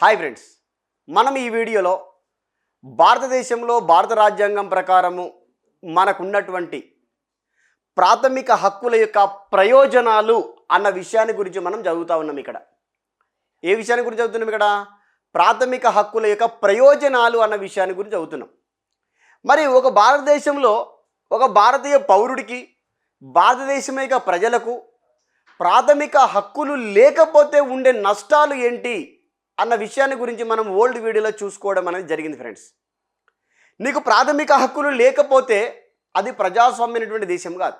Hi friends మనం ఈ వీడియోలో భారతదేశంలో భారత రాజ్యాంగం ప్రకారము మనకున్నటువంటి ప్రాథమిక హక్కుల యొక్క ప్రయోజనాలు అన్న విషయాన్ని గురించి మనం చదువుతా ఉన్నాం ఇక్కడ. ఏ విషయాన్ని గురించి చదువుతున్నాం ఇక్కడ? ప్రాథమిక హక్కుల యొక్క ప్రయోజనాలు అన్న విషయాన్ని గురించి చదువుతున్నాం. మరి ఒక భారతదేశంలో ఒక భారతీయ పౌరుడికి భారతదేశం యొక్క ప్రజలకు ప్రాథమిక హక్కులు లేకపోతే ఉండే నష్టాలు ఏంటి? అన్న విషయాన్ని గురించి మనం ఓల్డ్ వీడియోలో చూసుకోవడం అనేది జరిగింది ఫ్రెండ్స్ నీకు ప్రాథమిక హక్కులు లేకపోతే అది ప్రజాస్వామ్యమైనటువంటి దేశం కాదు.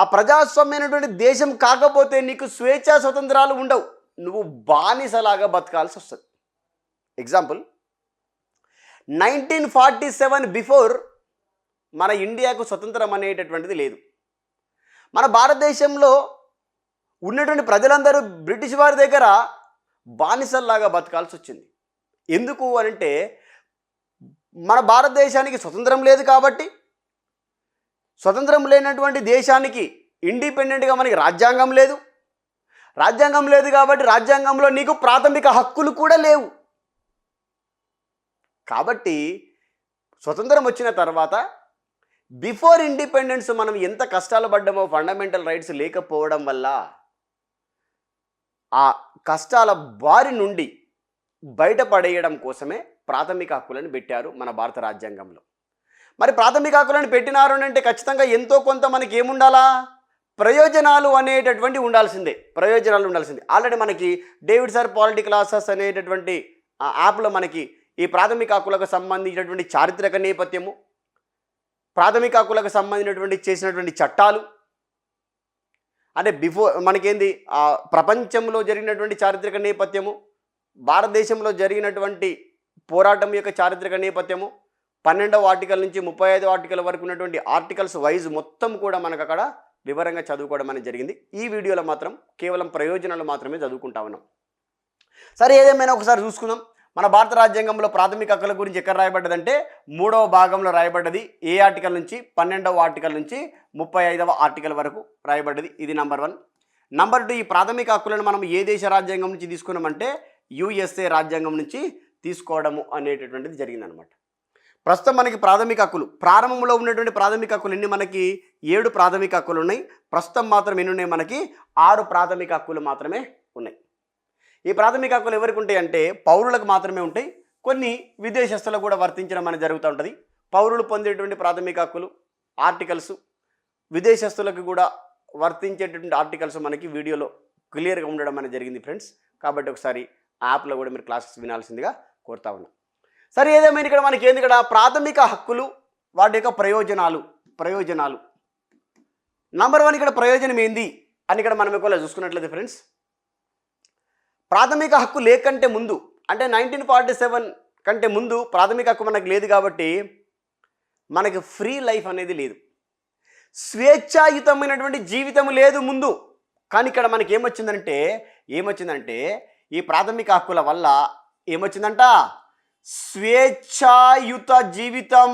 ఆ ప్రజాస్వామ్యమైనటువంటి దేశం కాకపోతే నీకు స్వేచ్ఛా స్వతంత్రాలు ఉండవు. నువ్వు బానిసలాగా బతకాల్సి వస్తుంది. Example nineteen forty seven before మన ఇండియాకు స్వతంత్రం అనేటటువంటిది లేదు. మన భారతదేశంలో ఉన్నటువంటి ప్రజలందరూ బ్రిటిష్ వారి దగ్గర బానిసల్లాగా బతకాల్సి వచ్చింది ఎందుకు అంటే మన భారతదేశానికి స్వతంత్రం లేదు కాబట్టి స్వతంత్రం లేనటువంటి దేశానికి ఇండిపెండెంట్గా మనకి రాజ్యాంగం లేదు. రాజ్యాంగం లేదు కాబట్టి రాజ్యాంగంలో నీకు ప్రాథమిక హక్కులు కూడా లేవు. కాబట్టి స్వతంత్రం వచ్చిన తర్వాత బిఫోర్ ఇండిపెండెన్స్ మనం ఎంత కష్టాలు పడ్డామో ఫండమెంటల్ రైట్స్ లేకపోవడం వల్ల ఆ కష్టాల బారి నుండి బయటపడేయడం కోసమే ప్రాథమిక హక్కులను పెట్టారు మన భారత రాజ్యాంగంలో. మరి ప్రాథమిక హక్కులను పెట్టినారు అంటే ఖచ్చితంగా ఎంతో కొంత మనకి ఏముండాలా? ప్రయోజనాలు అనేటటువంటి ఉండాల్సిందే. ప్రయోజనాలు ఉండాల్సిందే. ఆల్రెడీ మనకి డేవిడ్ సార్ పాలిటీ క్లాసెస్ అనేటటువంటి ఆ యాప్లో మనకి ఈ ప్రాథమిక హక్కులకు సంబంధించినటువంటి చారిత్రక నేపథ్యము ప్రాథమిక హక్కులకు సంబంధించినటువంటి చేసినటువంటి చట్టాలు అంటే బిఫోర్ మనకేంది? ప్రపంచంలో జరిగినటువంటి చారిత్రక నేపథ్యము భారతదేశంలో జరిగినటువంటి పోరాటం యొక్క చారిత్రక నేపథ్యము పన్నెండవ ఆర్టికల్ నుంచి ముప్పై ఐదవ ఆర్టికల్ వరకు ఉన్నటువంటి ఆర్టికల్స్ వైజ్ మొత్తం కూడా మనకు అక్కడ వివరంగా చదువుకోవడం అనేది జరిగింది. ఈ వీడియోలో మాత్రం కేవలం ప్రయోజనాలు మాత్రమే చదువుకుంటా ఉన్నాం. సరే ఏదేమైనా ఒకసారి చూసుకుందాం. మన భారత రాజ్యాంగంలో ప్రాథమిక హక్కుల గురించి ఎక్కడ రాయబడ్డదంటే మూడవ భాగంలో రాయబడ్డది ఏ ఆర్టికల్ నుంచి? పన్నెండవ ఆర్టికల్ నుంచి ముప్పై ఐదవ ఆర్టికల్ వరకు రాయబడ్డది. ఇది నంబర్ వన్. నంబర్ టూ ఈ ప్రాథమిక హక్కులను మనం ఏ దేశ రాజ్యాంగం నుంచి తీసుకున్నామంటే యుఎస్ఏ రాజ్యాంగం నుంచి తీసుకోవడము అనేటటువంటిది జరిగిందనమాట ప్రస్తుతం మనకి ప్రాథమిక హక్కులు ప్రారంభంలో ఉన్నటువంటి ప్రాథమిక హక్కులు ఎన్ని? మనకి ఏడు ప్రాథమిక హక్కులు ఉన్నాయి. ప్రస్తుతం మాత్రం ఎన్ని ఉన్నాయి? మనకి ఆరు ప్రాథమిక హక్కులు మాత్రమే ఉన్నాయి. ఈ ప్రాథమిక హక్కులు ఎవరికి ఉంటాయి అంటే పౌరులకు మాత్రమే ఉంటాయి. కొన్ని విదేశస్తులకు కూడా వర్తించడం అనేది జరుగుతూ ఉంటుంది. పౌరులు పొందేటువంటి ప్రాథమిక హక్కులు ఆర్టికల్స్ విదేశస్తులకు కూడా వర్తించేటటువంటి ఆర్టికల్స్ మనకి వీడియోలో క్లియర్గా ఉండడం అనేది జరిగింది ఫ్రెండ్స్. కాబట్టి ఒకసారి యాప్లో కూడా మీరు క్లాసెస్ వినాల్సిందిగా కోరుతా ఉన్నాం. సరే ఏదేమైనా ఇక్కడ మనకి ఏంది ఇక్కడ? ప్రాథమిక హక్కులు వాటి యొక్క ప్రయోజనాలు ప్రయోజనాలు. నంబర్ వన్ ఇక్కడ ప్రయోజనం ఏంది? అని ఇక్కడ మనం ఎక్కువ చూసుకున్నట్లయితే ఫ్రెండ్స్ ప్రాథమిక హక్కు లేకంటే ముందు అంటే నైన్టీన్ ఫార్టీ సెవెన్ కంటే ముందు ప్రాథమిక హక్కు మనకు లేదు కాబట్టి మనకి ఫ్రీ లైఫ్ అనేది లేదు. స్వేచ్ఛాయుతమైనటువంటి జీవితం లేదు ముందు. కానీ ఇక్కడ మనకి ఏమొచ్చిందంటే ఏమొచ్చిందంటే ఈ ప్రాథమిక హక్కుల వల్ల ఏమొచ్చిందంట? స్వేచ్ఛాయుత జీవితం.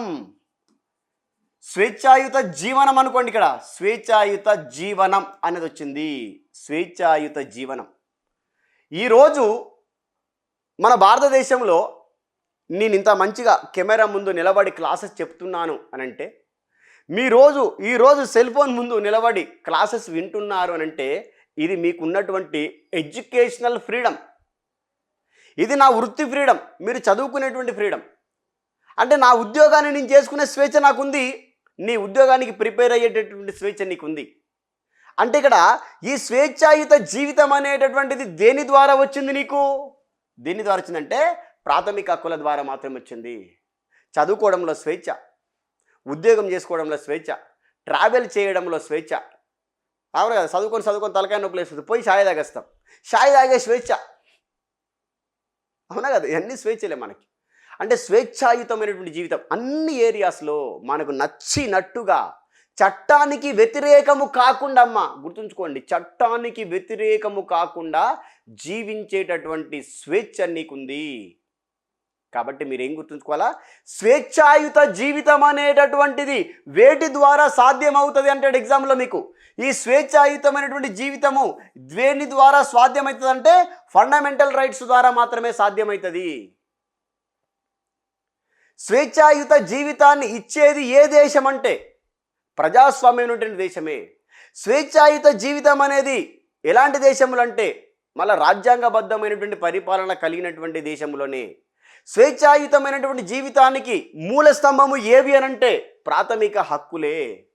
స్వేచ్ఛాయుత జీవనం అనుకోండి ఇక్కడ. స్వేచ్ఛాయుత జీవనం అనేది వచ్చింది. స్వేచ్ఛాయుత జీవనం. ఈరోజు మన భారతదేశంలో నేను ఇంత మంచిగా కెమెరా ముందు నిలబడి క్లాసెస్ చెప్తున్నాను అని అంటే మీ రోజు ఈరోజు సెల్ ఫోన్ ముందు నిలబడి క్లాసెస్ వింటున్నారు అని అంటే ఇది మీకున్నటువంటి ఎడ్యుకేషనల్ ఫ్రీడమ్. ఇది నా వృత్తి ఫ్రీడమ్. మీరు చదువుకునేటువంటి ఫ్రీడమ్. అంటే నా ఉద్యోగాన్ని నేను చేసుకునే స్వేచ్ఛ నాకుంది. నీ ఉద్యోగానికి ప్రిపేర్ అయ్యేటటువంటి స్వేచ్ఛ నీకుంది. అంటే ఇక్కడ ఈ స్వేచ్ఛాయుత జీవితం అనేటటువంటిది దేని ద్వారా వచ్చింది నీకు? దేని ద్వారా వచ్చిందంటే ప్రాథమిక హక్కుల ద్వారా మాత్రమే వచ్చింది. చదువుకోవడంలో స్వేచ్ఛ ఉద్యోగం చేసుకోవడంలో స్వేచ్ఛ ట్రావెల్ చేయడంలో స్వేచ్ఛ. అవును కదా చదువుకొని చదువుకొని తలకాయ నొప్పులు వేస్తుంది పోయి షాయి తాగేస్తాం. షాయి తాగే స్వేచ్ఛ. అవునా కదా ఇవన్నీ స్వేచ్ఛలే మనకి. అంటే స్వేచ్ఛాయుతమైనటువంటి జీవితం అన్ని ఏరియాస్లో మనకు నచ్చినట్టుగా చట్టానికి వ్యతిరేకము కాకుండా అమ్మ గుర్తుంచుకోండి చట్టానికి వ్యతిరేకము కాకుండా జీవించేటటువంటి స్వేచ్ఛ నీకుంది. కాబట్టి మీరు ఏం గుర్తుంచుకోవాలా? స్వేచ్ఛాయుత జీవితం అనేటటువంటిది వేటి ద్వారా సాధ్యమవుతుంది అంటాడు ఎగ్జామ్లో మీకు? ఈ స్వేచ్ఛాయుతమైనటువంటి జీవితము దేని ద్వారా సాధ్యమవుతుంది అంటే ఫండమెంటల్ రైట్స్ ద్వారా మాత్రమే సాధ్యమవుతుంది స్వేచ్ఛాయుత జీవితాన్ని ఇచ్చేది ఏ దేశం అంటే ప్రజాస్వామ్యమైనటువంటి దేశమే. స్వేచ్ఛాయుత జీవితం అనేది ఎలాంటి దేశములు అంటే మళ్ళా రాజ్యాంగబద్ధమైనటువంటి పరిపాలన కలిగినటువంటి దేశంలోనే స్వేచ్ఛాయుతమైనటువంటి జీవితానికి మూల స్తంభము ఏవి అనంటే ప్రాథమిక హక్కులే.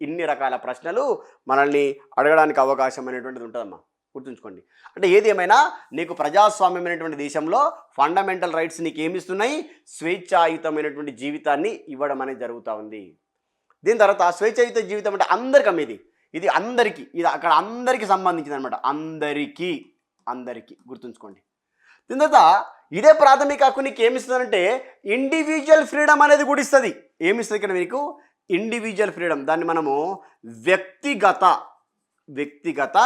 ఇన్ని రకాల ప్రశ్నలు మనల్ని అడగడానికి అవకాశం అనేటువంటిది ఉంటుందమ్మా. గుర్తుంచుకోండి. అంటే ఏది ఏమైనా నీకు ప్రజాస్వామ్యమైనటువంటి దేశంలో ఫండమెంటల్ రైట్స్ నీకు ఏమిస్తున్నాయి స్వేచ్ఛాయుతమైనటువంటి జీవితాన్ని ఇవ్వడం అనేది జరుగుతూ ఉంది. దీని తర్వాత స్వేచ్ఛాయుత జీవితం అంటే అందరికి అమ్మేది. ఇది అందరికీ ఇది అక్కడ అందరికీ సంబంధించింది అనమాట అందరికీ అందరికీ గుర్తుంచుకోండి. దీని తర్వాత ఇదే ప్రాథమిక హక్కు నీకు ఏమిస్తుందంటే ఇండివిజువల్ ఫ్రీడమ్ అనేది కూడా ఇస్తుంది. ఏమిస్తుంది ఇక్కడ మీకు? ఇండివిజువల్ ఫ్రీడమ్ దాన్ని మనము వ్యక్తిగత వ్యక్తిగత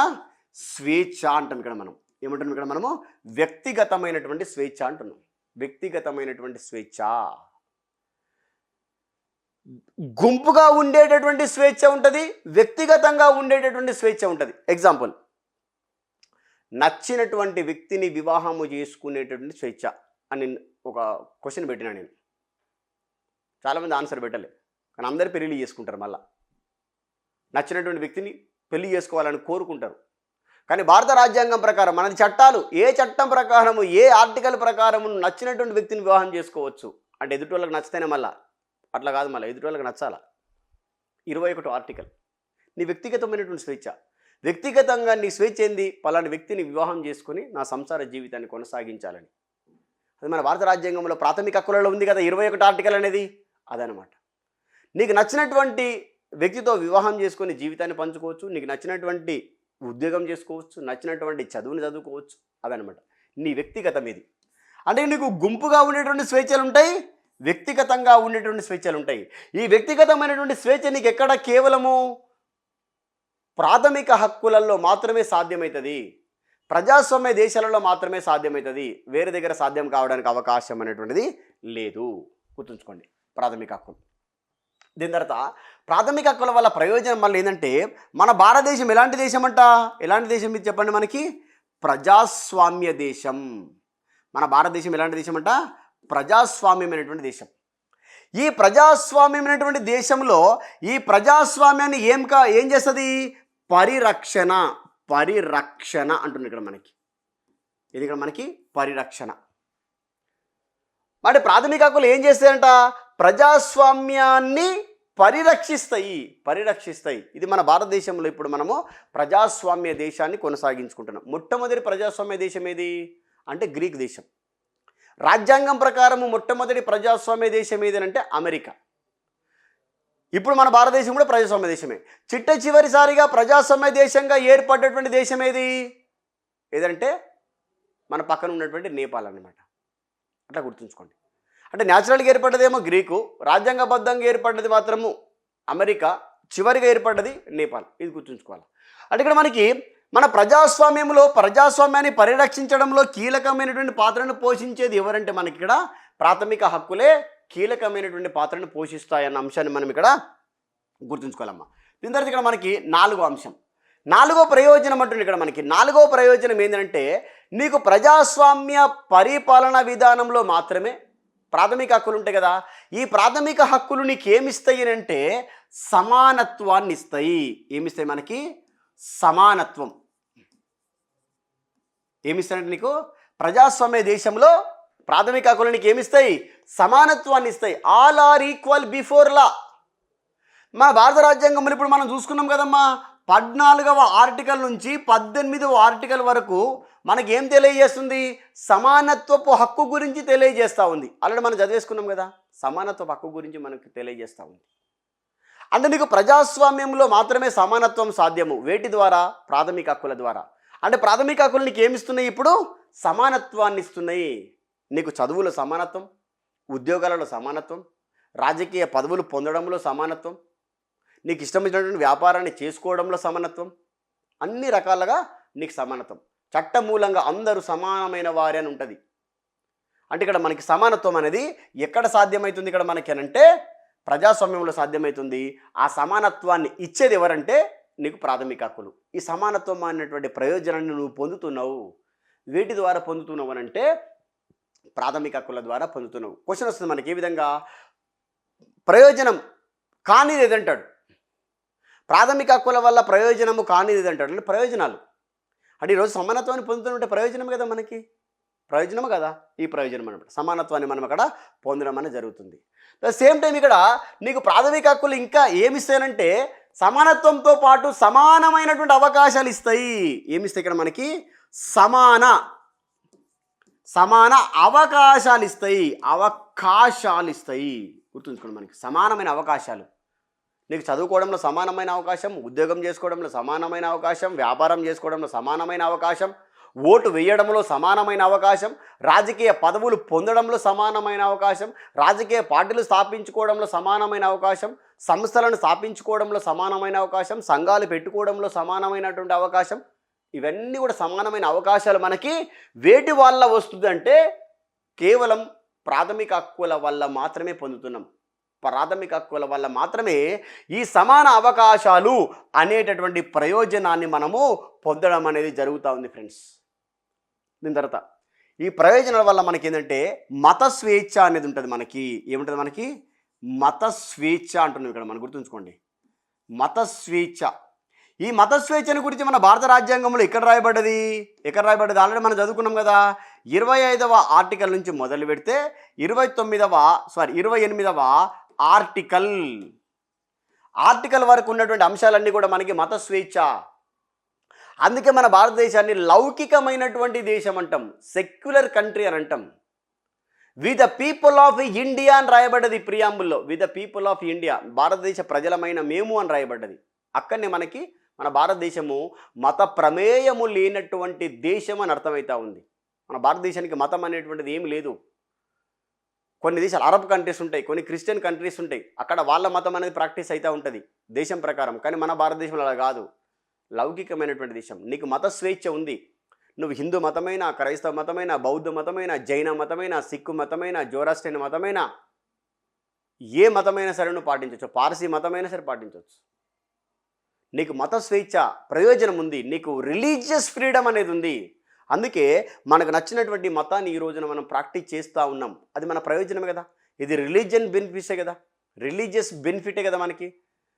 స్వేచ్ఛ అంటాం ఇక్కడ మనం. ఏమంటున్నాం ఇక్కడ మనము? వ్యక్తిగతమైనటువంటి స్వేచ్ఛ అంటున్నాం. వ్యక్తిగతమైనటువంటి స్వేచ్ఛ. గుంపుగా ఉండేటటువంటి స్వేచ్ఛ ఉంటుంది వ్యక్తిగతంగా ఉండేటటువంటి స్వేచ్ఛ ఉంటుంది. ఎగ్జాంపుల్ నచ్చినటువంటి వ్యక్తిని వివాహము చేసుకునేటటువంటి స్వేచ్ఛ అని ఒక క్వశ్చన్ పెట్టినా నేను. చాలామంది ఆన్సర్ పెట్టలే కానీ అందరు పెళ్ళి చేసుకుంటారు మళ్ళా. నచ్చినటువంటి వ్యక్తిని పెళ్ళి చేసుకోవాలని కోరుకుంటారు. కానీ భారత రాజ్యాంగం ప్రకారం మనది చట్టాలు ఏ చట్టం ప్రకారము ఏ ఆర్టికల్ ప్రకారము నచ్చినటువంటి వ్యక్తిని వివాహం చేసుకోవచ్చు. అంటే ఎదుటి వాళ్ళకి నచ్చితేనే మళ్ళా. అట్లా కాదు మళ్ళీ ఎదుటి వాళ్ళకి నచ్చాలా? ఇరవై ఒకటో ఆర్టికల్. నీ వ్యక్తిగతమైనటువంటి స్వేచ్ఛ. వ్యక్తిగతంగా నీ స్వేచ్ఛ ఏంది? పలాని వ్యక్తిని వివాహం చేసుకొని నా సంసార జీవితాన్ని కొనసాగించాలని. అది మన భారత రాజ్యాంగంలో ప్రాథమిక హక్కులలో ఉంది కదా ఇరవై ఒకటి ఆర్టికల్ అనేది? అదనమాట నీకు నచ్చినటువంటి వ్యక్తితో వివాహం చేసుకుని జీవితాన్ని పంచుకోవచ్చు. నీకు నచ్చినటువంటి ఉద్యోగం చేసుకోవచ్చు. నచ్చినటువంటి చదువుని చదువుకోవచ్చు. అదనమాట నీ వ్యక్తిగతం ఇది. అంటే నీకు గుంపుగా ఉండేటువంటి స్వేచ్ఛలు ఉంటాయి? వ్యక్తిగతంగా ఉండేటువంటి స్వేచ్ఛలు ఉంటాయి. ఈ వ్యక్తిగతమైనటువంటి స్వేచ్ఛ నీకు ఎక్కడ కేవలము ప్రాథమిక హక్కులలో మాత్రమే సాధ్యమవుతుంది ప్రజాస్వామ్య దేశాలలో మాత్రమే సాధ్యమవుతుంది వేరే దగ్గర సాధ్యం కావడానికి అవకాశం అనేటువంటిది లేదు. గుర్తుంచుకోండి. ప్రాథమిక హక్కులు దీని తర్వాత ప్రాథమిక హక్కుల వల్ల ప్రయోజనం మళ్ళీ ఏంటంటే మన భారతదేశం ఎలాంటి దేశం అంట? ఎలాంటి దేశం ఇది చెప్పండి మనకి? ప్రజాస్వామ్య దేశం. మన భారతదేశం ఎలాంటి దేశం అంట? ప్రజాస్వామ్యమైనటువంటి దేశం. ఈ ప్రజాస్వామ్యమైనటువంటి దేశంలో ఈ ప్రజాస్వామ్యాన్ని ఏం కా ఏం చేస్తుంది? పరిరక్షణ పరిరక్షణ అంటుంది ఇక్కడ మనకి. ఇది ఇక్కడ మనకి పరిరక్షణ. మరి ప్రాథమిక హక్కులు ఏం చేస్తాయంట? ప్రజాస్వామ్యాన్ని పరిరక్షిస్తాయి పరిరక్షిస్తాయి. ఇది మన భారతదేశంలో ఇప్పుడు మనము ప్రజాస్వామ్య దేశాన్ని కొనసాగించుకుంటున్నాం. మొట్టమొదటి ప్రజాస్వామ్య దేశం ఏది? అంటే గ్రీక్ దేశం. రాజ్యాంగం ప్రకారము మొట్టమొదటి ప్రజాస్వామ్య దేశం ఏది అంటే అమెరికా. ఇప్పుడు మన భారతదేశం కూడా ప్రజాస్వామ్య దేశమే. చిట్ట చివరిసారిగా ప్రజాస్వామ్య దేశంగా ఏర్పడ్డటువంటి దేశం ఏది? ఏదంటే మన పక్కన ఉన్నటువంటి నేపాల్ అనమాట అట్లా గుర్తుంచుకోండి. అంటే న్యాచురల్గా ఏర్పడ్డదేమో గ్రీకు రాజ్యాంగబద్ధంగా ఏర్పడ్డది మాత్రము అమెరికా చివరిగా ఏర్పడ్డది నేపాల్. ఇది గుర్తుంచుకోవాలి. అంటే ఇక్కడ మనకి మన ప్రజాస్వామ్యంలో ప్రజాస్వామ్యాన్ని పరిరక్షించడంలో కీలకమైనటువంటి పాత్రను పోషించేది ఎవరంటే మనకి ఇక్కడ ప్రాథమిక హక్కులే కీలకమైనటువంటి పాత్రను పోషిస్తాయన్న అంశాన్ని మనం ఇక్కడ గుర్తుంచుకోవాలమ్మా. దీని తర్వాత ఇక్కడ మనకి నాలుగో అంశం. నాలుగో ప్రయోజనం అంటుంది ఇక్కడ మనకి. నాలుగో ప్రయోజనం ఏంటంటే నీకు ప్రజాస్వామ్య పరిపాలన విధానంలో మాత్రమే ప్రాథమిక హక్కులు ఉంటాయి కదా. ఈ ప్రాథమిక హక్కులు నీకు ఏమిస్తాయి అంటే సమానత్వాన్ని ఇస్తాయి ఏమిస్తాయి మనకి? సమానత్వం. ఏమిస్తాడంటే నీకు? ప్రజాస్వామ్య దేశంలో ప్రాథమిక హక్కులు నీకు ఏమిస్తాయి? సమానత్వాన్ని ఇస్తాయి. All are equal before law మా భారత రాజ్యాంగంలో ఇప్పుడు మనం చూసుకున్నాం కదమ్మా. పద్నాలుగవ ఆర్టికల్ నుంచి పద్దెనిమిదవ ఆర్టికల్ వరకు మనకేం తెలియజేస్తుంది? సమానత్వపు హక్కు గురించి తెలియజేస్తూ ఉంది. ఆల్రెడీ మనం చదివేసుకున్నాం కదా. సమానత్వపు హక్కు గురించి మనకు తెలియజేస్తూ ఉంది. అంటే నీకు ప్రజాస్వామ్యంలో మాత్రమే సమానత్వం సాధ్యము. వేటి ద్వారా? ప్రాథమిక హక్కుల ద్వారా. అంటే ప్రాథమిక హక్కులు నీకు ఏమిస్తున్నాయి ఇప్పుడు? సమానత్వాన్ని ఇస్తున్నాయి. నీకు చదువులో సమానత్వం ఉద్యోగాలలో సమానత్వం రాజకీయ పదవులు పొందడంలో సమానత్వం నీకు ఇష్టం వ్యాపారాన్ని చేసుకోవడంలో సమానత్వం అన్ని రకాలుగా నీకు సమానత్వం. చట్టమూలంగా అందరూ సమానమైన వారే అని ఉంటుంది. అంటే ఇక్కడ మనకి సమానత్వం అనేది ఎక్కడ సాధ్యమవుతుంది ఇక్కడ మనకి అని అంటే ప్రజాస్వామ్యంలో సాధ్యమవుతుంది ఆ సమానత్వాన్ని ఇచ్చేది ఎవరంటే నీకు ప్రాథమిక హక్కులు. ఈ సమానత్వం అనేటువంటి ప్రయోజనాన్ని నువ్వు పొందుతున్నావు. వీటి ద్వారా పొందుతున్నావు అని అంటే ప్రాథమిక హక్కుల ద్వారా పొందుతున్నావు. క్వశ్చన్ వస్తుంది మనకి ఏ విధంగా ప్రయోజనం కానిది ఏదంటాడు ప్రాథమిక హక్కుల వల్ల ప్రయోజనము కానిది ఏదంటాడు అంటే ప్రయోజనాలు. అంటే ఈరోజు సమానత్వాన్ని పొందుతుంటే ప్రయోజనం కదా మనకి? ప్రయోజనం కదా ఈ ప్రయోజనం అనమాట సమానత్వాన్ని మనం అక్కడ పొందడం అనేది జరుగుతుంది. ద సేమ్ టైం ఇక్కడ నీకు ప్రాథమిక హక్కులు ఇంకా ఏమి ఇస్తానంటే సమానత్వంతో పాటు సమానమైనటువంటి అవకాశాలు ఇస్తాయి. ఏమిస్తాయి ఇక్కడ మనకి? సమాన సమాన అవకాశాలు ఇస్తాయి. అవకాశాలు ఇస్తాయి. గుర్తుంచుకోండి మనకి. సమానమైన అవకాశాలు. నీకు చదువుకోవడంలో సమానమైన అవకాశం ఉద్యోగం చేసుకోవడంలో సమానమైన అవకాశం వ్యాపారం చేసుకోవడంలో సమానమైన అవకాశం ఓటు వేయడంలో సమానమైన అవకాశం రాజకీయ పదవులు పొందడంలో సమానమైన అవకాశం రాజకీయ పార్టీలు స్థాపించుకోవడంలో సమానమైన అవకాశం సంస్థలను స్థాపించుకోవడంలో సమానమైన అవకాశం సంఘాలు పెట్టుకోవడంలో సమానమైనటువంటి అవకాశం ఇవన్నీ కూడా సమానమైన అవకాశాలు మనకి వేటి వల్ల వస్తుందంటే కేవలం ప్రాథమిక హక్కుల వల్ల మాత్రమే పొందుతున్నాం. ప్రాథమిక హక్కుల వల్ల మాత్రమే ఈ సమాన అవకాశాలు అనేటటువంటి ప్రయోజనాన్ని మనము పొందడం అనేది జరుగుతూ ఉంది ఫ్రెండ్స్. దీని తర్వాత ఈ ప్రయోజనాల వల్ల మనకి ఏంటంటే మత స్వేచ్ఛ అనేది ఉంటుంది మనకి. ఏముంటుంది మనకి? మత స్వేచ్ఛ అంటున్నాం ఇక్కడ మనం గుర్తుంచుకోండి. మత స్వేచ్ఛ. ఈ మత స్వేచ్ఛను గురించి మన భారత రాజ్యాంగంలో ఎక్కడ రాయబడ్డది? ఎక్కడ రాయబడ్డది? ఆల్రెడీ మనం చదువుకున్నాం కదా. ఇరవై ఐదవ ఆర్టికల్ నుంచి మొదలు పెడితే ఇరవై తొమ్మిదవ సారీ ఇరవై ఎనిమిదవ ఆర్టికల్. ఆర్టికల్ వరకు ఉన్నటువంటి అంశాలన్నీ కూడా మనకి మత స్వేచ్ఛ. అందుకే మన భారతదేశాన్ని లౌకికమైనటువంటి దేశం అంటాం. సెక్యులర్ కంట్రీ అని అంటాం. We the people of India అని రాయబడ్డది ప్రియాంబుల్లో we the people of India భారతదేశ ప్రజలమైన మేము అని రాయబడ్డది. అక్కడనే మనకి మన భారతదేశము మత ప్రమేయము లేనటువంటి దేశం అని అర్థమవుతా ఉంది. మన భారతదేశానికి మతం అనేటువంటిది ఏమి లేదు. కొన్ని దేశాలు అరబ్ కంట్రీస్ ఉంటాయి కొన్ని క్రిస్టియన్ కంట్రీస్ ఉంటాయి. అక్కడ వాళ్ళ మతం అనేది ప్రాక్టీస్ అవుతూ ఉంటుంది దేశం ప్రకారం. కానీ మన భారతదేశంలో అలా కాదు. లౌకికమైనటువంటి దేశం. నీకు మత స్వేచ్ఛ ఉంది. నువ్వు హిందూ మతమైన క్రైస్తవ మతమైన బౌద్ధ మతమైన జైన మతమైన సిక్కు మతమైన జోరాస్ట్రైన్ మతమైన ఏ మతమైనా సరే నువ్వు పాటించవచ్చు పార్సీ మతమైనా సరే పాటించవచ్చు నీకు మత స్వేచ్ఛ ప్రయోజనం ఉంది. నీకు రిలీజియస్ ఫ్రీడమ్ అనేది ఉంది. అందుకే మనకు నచ్చినటువంటి మతాన్ని ఈ రోజున మనం ప్రాక్టీస్ చేస్తూ ఉన్నాం. అది మన ప్రయోజనమే కదా. ఇది రిలీజియన్ బెనిఫిట్సే కదా. రిలీజియస్ బెనిఫిటే కదా మనకి.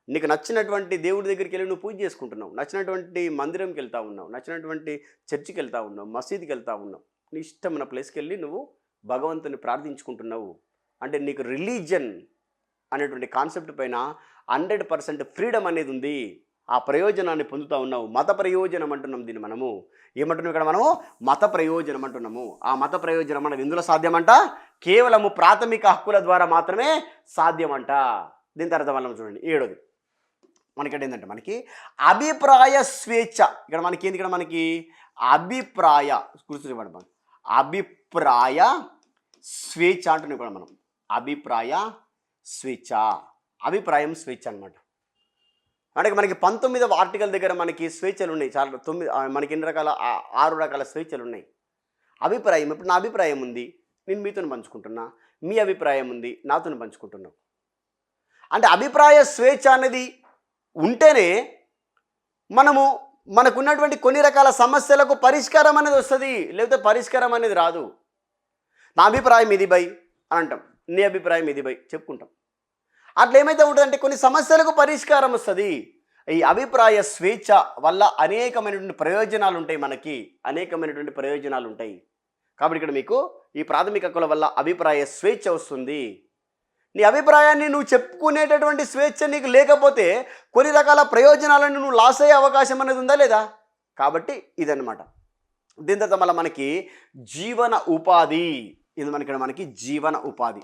నీకు నచ్చినటువంటి దేవుడి దగ్గరికి వెళ్ళి నువ్వు పూజ చేసుకుంటున్నావు. నచ్చినటువంటి మందిరంకి వెళ్తా ఉన్నావు. నచ్చినటువంటి చర్చికి వెళ్తా ఉన్నావు. మసీద్కి వెళ్తా ఉన్నావు. నీ ఇష్టమైన ప్లేస్కి వెళ్ళి నువ్వు భగవంతుని ప్రార్థించుకుంటున్నావు. అంటే నీకు రిలీజన్ అనేటువంటి కాన్సెప్ట్ పైన హండ్రెడ్ పర్సెంట్ ఫ్రీడమ్ అనేది ఉంది. ఆ ప్రయోజనాన్ని పొందుతూ ఉన్నావు. మత ప్రయోజనం అంటున్నాం దీన్ని మనము. ఏమంటున్నాం ఇక్కడ మనము? మత ప్రయోజనం అంటున్నాము. ఆ మత ప్రయోజనం అనేది ఇందులో సాధ్యమంట? కేవలము ప్రాథమిక హక్కుల ద్వారా మాత్రమే సాధ్యమంట. దీని తర్వాత మనం చూడండి. ఏడోది. మనకి ఏంటంటే మనకి అభిప్రాయ స్వేచ్ఛ. ఇక్కడ మనకి ఏంది? ఇక్కడ మనకి అభిప్రాయ గుర్తుంచుకోండి మనం. అభిప్రాయ స్వేచ్ఛ అంటున్నాం ఇక్కడ మనం. అభిప్రాయ స్వేచ్ఛ. అభిప్రాయం స్వేచ్ఛ అనమాట అంటే మనకి పంతొమ్మిదవ ఆర్టికల్ దగ్గర మనకి స్వేచ్ఛలు ఉన్నాయి చాలా తొమ్మిది మనకి ఎన్ని రకాల ఆరు రకాల స్వేచ్ఛలు ఉన్నాయి అభిప్రాయం ఇప్పుడు నా అభిప్రాయం ఉంది? నేను మీతో పంచుకుంటున్నా. మీ అభిప్రాయం ఉంది? నాతో పంచుకుంటున్నావు. అంటే అభిప్రాయ స్వేచ్ఛ అనేది ఉంటేనే మనము మనకున్నటువంటి కొన్ని రకాల సమస్యలకు పరిష్కారం అనేది వస్తుంది లేకపోతే పరిష్కారం అనేది రాదు. నా అభిప్రాయం ఇది బై అని అంటాం. నీ అభిప్రాయం ఇది బై చెప్పుకుంటాం. అట్లా ఏమైతే ఉంటుందంటే కొన్ని సమస్యలకు పరిష్కారం వస్తుంది. ఈ అభిప్రాయ స్వేచ్ఛ వల్ల అనేకమైనటువంటి ప్రయోజనాలు ఉంటాయి మనకి. అనేకమైనటువంటి ప్రయోజనాలు ఉంటాయి. కాబట్టి ఇక్కడ మీకు ఈ ప్రాథమిక హక్కుల వల్ల అభిప్రాయ స్వేచ్ఛ వస్తుంది. నీ అభిప్రాయాన్ని నువ్వు చెప్పుకునేటటువంటి స్వేచ్ఛ నీకు లేకపోతే కొన్ని రకాల ప్రయోజనాలను నువ్వు లాస్ అయ్యే అవకాశం అనేది ఉందా లేదా? కాబట్టి ఇదన్నమాట. దీని తర్వాత మళ్ళీ మనకి జీవన ఉపాధి. ఇది మనకి ఇక్కడ మనకి జీవన ఉపాధి.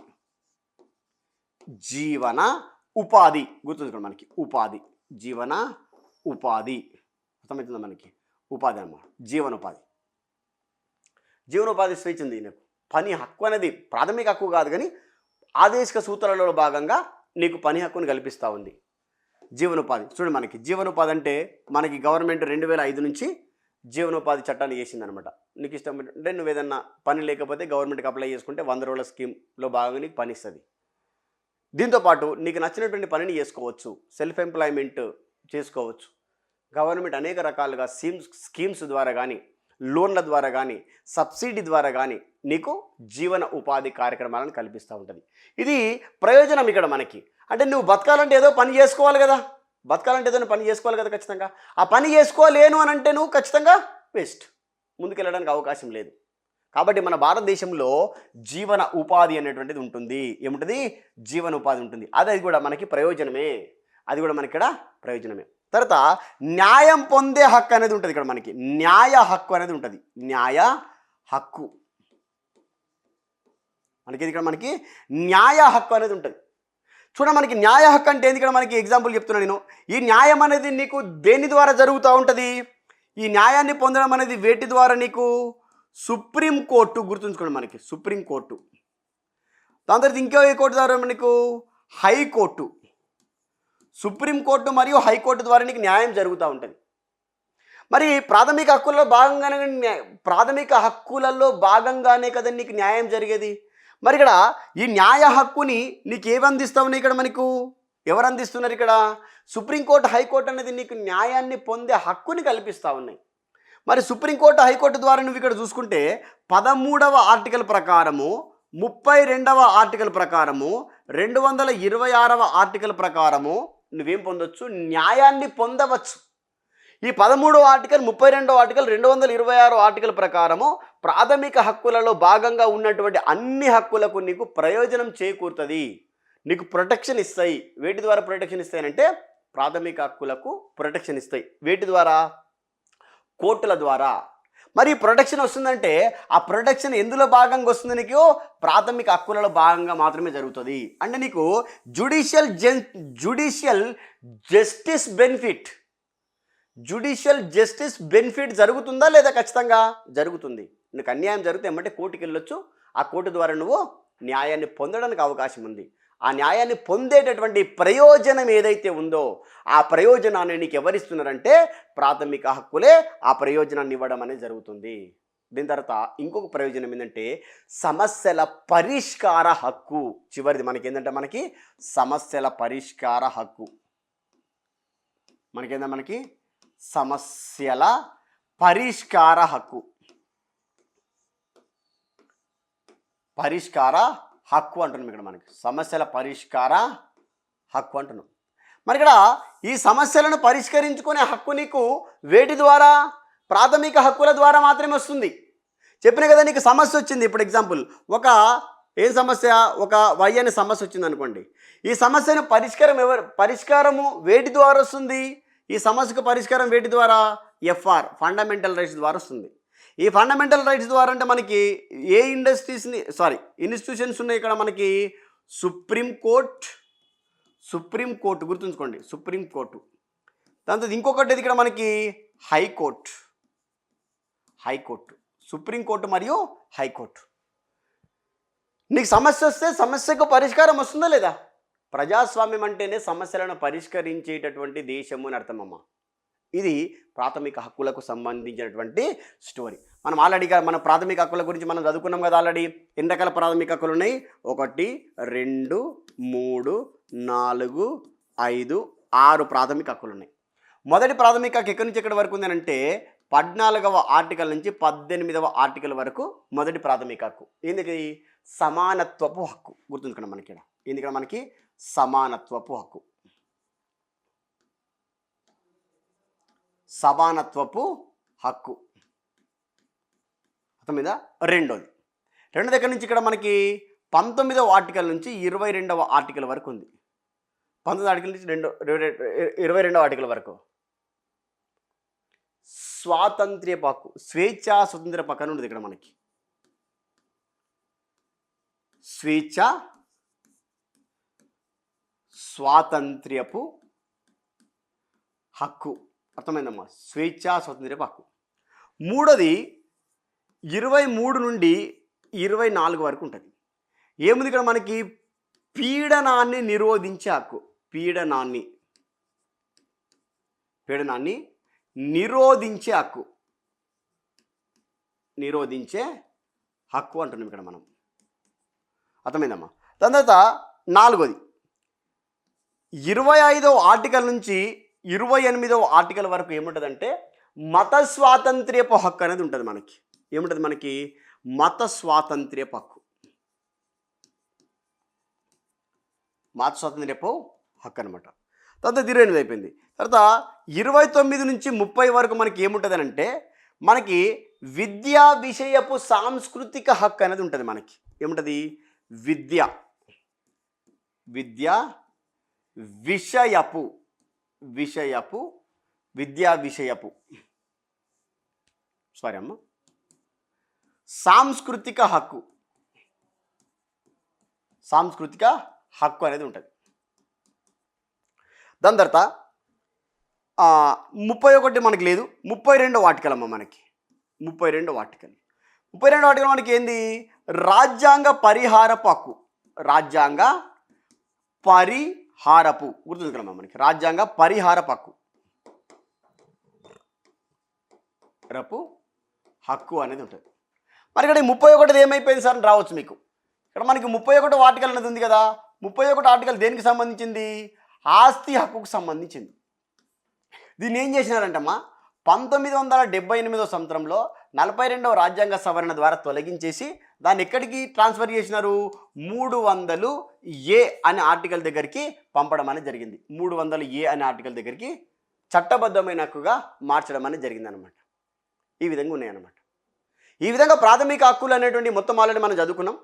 జీవన ఉపాధి. గుర్తుంచుకోండి మనకి ఉపాధి. జీవన ఉపాధి. అర్థమవుతుందా మనకి? ఉపాధి అన్నమాట. జీవనోపాధి. జీవనోపాధి స్వేచ్ఛ ఉంది పని హక్కు అనేది ప్రాథమిక హక్కు కాదు కానీ ఆదేశిక సూత్రాలలో భాగంగా నీకు పని హక్కును కల్పిస్తూ ఉంది. జీవనోపాధి. చూడండి మనకి జీవనోపాధి అంటే మనకి గవర్నమెంట్ రెండు వేల ఐదు నుంచి జీవనోపాధి చట్టాన్ని చేసిందనమాట. నీకు ఇష్టం అంటే నువ్వు ఏదన్నా పని లేకపోతే గవర్నమెంట్కి అప్లై చేసుకుంటే వంద రోజుల స్కీమ్లో భాగంగా నీకు పని ఇస్తుంది. దీంతోపాటు నీకు నచ్చినటువంటి పనిని చేసుకోవచ్చు. సెల్ఫ్ ఎంప్లాయ్మెంట్ చేసుకోవచ్చు. గవర్నమెంట్ అనేక రకాలుగా స్కీమ్స్ స్కీమ్స్ ద్వారా కానీ లోన్ల ద్వారా కానీ సబ్సిడీ ద్వారా కానీ నీకు జీవన ఉపాధి కార్యక్రమాలను కల్పిస్తూ ఉంటుంది. ఇది ప్రయోజనం ఇక్కడ మనకి. అంటే నువ్వు బతకాలంటే ఏదో పని చేసుకోవాలి కదా. బతకాలంటే ఏదో పని చేసుకోవాలి కదా ఖచ్చితంగా. ఆ పని చేసుకోలేను అని అంటే నువ్వు ఖచ్చితంగా వేస్ట్. ముందుకెళ్ళడానికి అవకాశం లేదు. కాబట్టి మన భారతదేశంలో జీవన ఉపాధి అనేటువంటిది ఉంటుంది. ఏముంటుంది? జీవన ఉపాధి ఉంటుంది. అది కూడా మనకి ప్రయోజనమే. అది కూడా మనకి ఇక్కడ ప్రయోజనమే. తర్వాత న్యాయం పొందే హక్కు అనేది ఉంటుంది ఇక్కడ మనకి. న్యాయ హక్కు అనేది ఉంటుంది. న్యాయ హక్కు. మనకి ఇక్కడ మనకి? న్యాయ హక్కు అనేది ఉంటుంది. చూడ మనకి న్యాయ హక్కు అంటే ఏంది ఇక్కడ మనకి? ఎగ్జాంపుల్ చెప్తున్నా నేను. ఈ న్యాయం అనేది నీకు దేని ద్వారా జరుగుతూ ఉంటుంది? ఈ న్యాయాన్ని పొందడం అనేది వేటి ద్వారా నీకు? సుప్రీం కోర్టు గుర్తుంచుకోండి మనకి. Supreme court. దాని తర్వాత ఇంకో ఏ కోర్టు ద్వారా మనకు? హైకోర్టు సుప్రీంకోర్టు మరియు హైకోర్టు ద్వారా నీకు న్యాయం జరుగుతూ ఉంటుంది. మరి ప్రాథమిక హక్కులలో భాగంగానే ప్రాథమిక హక్కులలో భాగంగానే కదా నీకు న్యాయం జరిగేది? మరి ఇక్కడ ఈ న్యాయ హక్కుని నీకు ఏమి ఉన్నాయి ఇక్కడ మనకు? ఎవరు అందిస్తున్నారు ఇక్కడ? సుప్రీంకోర్టు హైకోర్టు అనేది నీకు న్యాయాన్ని పొందే హక్కుని కల్పిస్తూ ఉన్నాయి. మరి సుప్రీంకోర్టు హైకోర్టు ద్వారా నువ్వు ఇక్కడ చూసుకుంటే పదమూడవ ఆర్టికల్ ప్రకారము ముప్పై రెండవ ఆర్టికల్ ప్రకారము రెండు వందల ఇరవై ఆరవ ఆర్టికల్ ప్రకారము నువ్వేం పొందొచ్చు? న్యాయాన్ని పొందవచ్చు. ఈ పదమూడవ ఆర్టికల్ ముప్పై రెండవ ఆర్టికల్ రెండు వందల ఇరవై ఆరో ఆర్టికల్ ప్రకారము ప్రాథమిక హక్కులలో భాగంగా ఉన్నటువంటి అన్ని హక్కులకు నీకు ప్రయోజనం చేకూరుతుంది. నీకు ప్రొటెక్షన్ ఇస్తాయి. వేటి ద్వారా ప్రొటెక్షన్ ఇస్తాయంటే ప్రాథమిక హక్కులకు ప్రొటెక్షన్ ఇస్తాయి. వేటి ద్వారా? కోర్టుల ద్వారా. మరి ప్రొటెక్షన్ వస్తుందంటే ఆ ప్రొటెక్షన్ ఎందులో భాగంగా వస్తుంది నీకు? ప్రాథమిక హక్కులలో భాగంగా మాత్రమే జరుగుతుంది. అంటే నీకు judicial Jan judicial justice benefit judicial justice benefit జరుగుతుందా లేదా ఖచ్చితంగా? జరుగుతుంది. నీకు అన్యాయం జరిగితే ఏమంటే కోర్టుకి వెళ్ళొచ్చు ఆ కోర్టు ద్వారా నువ్వు న్యాయాన్ని పొందడానికి అవకాశం ఉంది. ఆ న్యాయాన్ని పొందేటటువంటి ప్రయోజనం ఏదైతే ఉందో ఆ ప్రయోజనాన్ని నీకు ఎవరిస్తున్నారంటే ప్రాథమిక హక్కులే ఆ ప్రయోజనాన్ని ఇవ్వడం అనేది జరుగుతుంది. దీని తర్వాత ఇంకొక ప్రయోజనం ఏంటంటే సమస్యల పరిష్కార హక్కు. చివరిది మనకి ఏంటంటే మనకి సమస్యల పరిష్కార హక్కు. మనకేందా మనకి సమస్యల పరిష్కార హక్కు. పరిష్కార హక్కు అంటున్నాం ఇక్కడ మనకి. సమస్యల పరిష్కార హక్కు అంటున్నాం. మరి ఇక్కడ ఈ సమస్యలను పరిష్కరించుకునే హక్కు నీకు వేటి ద్వారా? ప్రాథమిక హక్కుల ద్వారా మాత్రమే వస్తుంది. చెప్పిన కదా నీకు సమస్య వచ్చింది. ఇప్పుడు ఎగ్జాంపుల్ ఒక ఏం సమస్య? ఒక వై అనే సమస్య వచ్చింది అనుకోండి. ఈ సమస్యను పరిష్కారం ఎవరు? పరిష్కారము వేటి ద్వారా వస్తుంది? ఈ సమస్యకు పరిష్కారం వేటి ద్వారా? ఎఫ్ఆర్ ఫండమెంటల్ రైట్స్ ద్వారా వస్తుంది. ఈ ఫండమెంటల్ రైట్స్ ద్వారా అంటే మనకి ఏ ఇండస్ట్రీస్ని సారీ ఇన్స్టిట్యూషన్స్ ఉన్నాయి ఇక్కడ మనకి సుప్రీం కోర్ట్ సుప్రీం కోర్టు గుర్తుంచుకోండి సుప్రీం కోర్టు దాంతో ఇంకొకటి ఇది ఇక్కడ మనకి? High court high court supreme court మరియు హైకోర్టు నీకు సమస్య వస్తే సమస్యకు పరిష్కారం వస్తుందా లేదా? ప్రజాస్వామ్యం అంటేనే సమస్యలను పరిష్కరించేటటువంటి దేశము అని అర్థమమ్మా ఇది ప్రాథమిక హక్కులకు సంబంధించినటువంటి స్టోరీ. మనం ఆల్రెడీగా మన ప్రాథమిక హక్కుల గురించి మనం చదువుకున్నాం కదా ఆల్రెడీ. ఎన్ని రకాల ప్రాథమిక హక్కులు ఉన్నాయి? ఒకటి రెండు మూడు నాలుగు ఐదు ఆరు ప్రాథమిక హక్కులు ఉన్నాయి. మొదటి ప్రాథమిక హక్కు ఎక్కడి నుంచి ఎక్కడి వరకు ఉంది అంటే పద్నాలుగవ ఆర్టికల్ నుంచి పద్దెనిమిదవ ఆర్టికల్ వరకు మొదటి ప్రాథమిక హక్కు. ఎందుకు సమానత్వపు హక్కు. గుర్తుంచుకోండి మనకి ఇక్కడ. ఎందుకంటే మనకి? సమానత్వపు హక్కు. సమానత్వపు హక్కు. మీద రెండోది. రెండు దగ్గర నుంచి ఇక్కడ మనకి పంతొమ్మిదవ ఆర్టికల్ నుంచి ఇరవై రెండవ ఆర్టికల్ వరకు ఉంది. పంతొమ్మిది ఆర్టికల్ నుంచి రెండో ఇరవై రెండవ ఆర్టికల్ వరకు. స్వాతంత్ర్య హక్కు స్వేచ్ఛ స్వతంత్ర పక్కన ఉండదు ఇక్కడ మనకి. స్వేచ్ఛ స్వాతంత్ర్యపు హక్కు. అర్థమైందమ్మా స్వేచ్ఛ స్వాతంత్ర్యపు హక్కు మూడోది ఇరవై మూడు నుండి ఇరవై నాలుగు వరకు ఉంటుంది. ఏముంది ఇక్కడ మనకి? పీడనాన్ని నిరోధించే హక్కు. పీడనాన్ని. పీడనాన్ని నిరోధించే హక్కు. నిరోధించే హక్కు అంటున్నాం ఇక్కడ మనం. అర్థమైందమ్మా దాని తర్వాత నాలుగోది. ఇరవై ఐదవ ఆర్టికల్ నుంచి ఇరవై ఎనిమిదవ ఆర్టికల్ వరకు ఏముంటుందంటే మత స్వాతంత్ర్యపు హక్కు అనేది ఉంటుంది మనకి. ఏముంటుంది మనకి? మత స్వాతంత్ర్యపు హక్కు. మత స్వాతంత్ర్యపు హక్కు అనమాట తర్వాత ఇరవై ఎనిమిది అయిపోయింది. తర్వాత ఇరవై తొమ్మిది నుంచి ముప్పై వరకు మనకి ఏముంటుంది అంటే మనకి విద్యా విషయపు సాంస్కృతిక హక్కు అనేది ఉంటుంది మనకి. ఏముంటుంది? విద్య. విద్య విషయపు విషయపు విద్యా విషయపు. సారీ అమ్మ. సాంస్కృతిక హక్కు. సాంస్కృతిక హక్కు అనేది ఉంటుంది. దాని తర్వాత ముప్పై ఒకటి మనకి లేదు. ముప్పై రెండు వాటికలమ్మ మనకి. ముప్పై రెండు వాటికలు. ముప్పై రెండు వాటికలు మనకి ఏంది? రాజ్యాంగ పరిహారపు హక్కు. రాజ్యాంగ పరి హారపు గుర్తుంచుకున్నాం మనకి. రాజ్యాంగ పరిహారపు హక్కు రపు హక్కు అనేది ఉంటుంది. మరి ఇక్కడ ముప్పై ఒకటిది ఏమైపోయింది సార్? అని రావచ్చు మీకు. ఇక్కడ మనకి ముప్పై ఒకటి ఆర్టికల్ అనేది ఉంది కదా. ముప్పై ఒకటి ఆర్టికల్ దేనికి సంబంధించింది? ఆస్తి హక్కుకు సంబంధించింది. దీన్ని ఏం చేసినారంటమ్మా? పంతొమ్మిది వందల డెబ్బై ఎనిమిదో సంవత్సరంలో నలభై రెండవ రాజ్యాంగ సవరణ ద్వారా తొలగించేసి దాన్ని ఎక్కడికి ట్రాన్స్ఫర్ చేసినారు? మూడు వందలు ఏ అనే ఆర్టికల్ దగ్గరికి పంపడం అనేది జరిగింది. మూడు వందలు ఏ అనే ఆర్టికల్ దగ్గరికి చట్టబద్ధమైన హక్కుగా మార్చడం అనేది జరిగింది అనమాట ఈ విధంగా ఉన్నాయన్నమాట. ఈ విధంగా ప్రాథమిక హక్కులు అనేటువంటి మొత్తం ఆల్రెడీ మనం చదువుకున్నాం.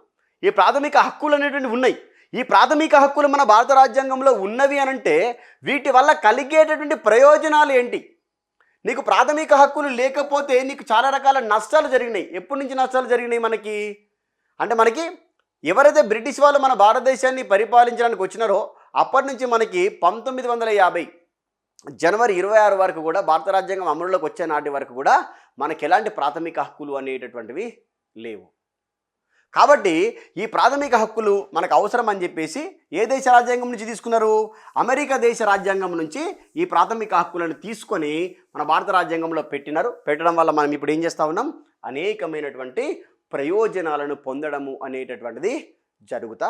ఈ ప్రాథమిక హక్కులు అనేటువంటివి ఉన్నాయి. ఈ ప్రాథమిక హక్కులు మన భారత రాజ్యాంగంలో ఉన్నవి అనంటే వీటి వల్ల కలిగేటటువంటి ప్రయోజనాలు ఏంటి? నీకు ప్రాథమిక హక్కులు లేకపోతే నీకు చాలా రకాల నష్టాలు జరిగినాయి. ఎప్పటి నుంచి నష్టాలు జరిగినాయి మనకి? అంటే మనకి ఎవరైతే బ్రిటిష్ వాళ్ళు మన భారతదేశాన్ని పరిపాలించడానికి వచ్చినారో అప్పటి నుంచి మనకి పంతొమ్మిది వందల యాభై జనవరి ఇరవై ఆరు వరకు కూడా భారత రాజ్యాంగం అమలులోకి వచ్చే నాటి వరకు కూడా మనకి ఎలాంటి ప్రాథమిక హక్కులు అనేటటువంటివి లేవు. కాబట్టి ఈ ప్రాథమిక హక్కులు మనకు అవసరం అని చెప్పేసి ఏ దేశ రాజ్యాంగం నుంచి తీసుకున్నారు? అమెరికా దేశ రాజ్యాంగం నుంచి ఈ ప్రాథమిక హక్కులను తీసుకొని మన భారత రాజ్యాంగంలో పెట్టినారు. పెట్టడం వల్ల మనం ఇప్పుడు ఏం చేస్తా ఉన్నాం? అనేకమైనటువంటి ప్రయోజనాలను పొందడము అనేటటువంటిది జరుగుతా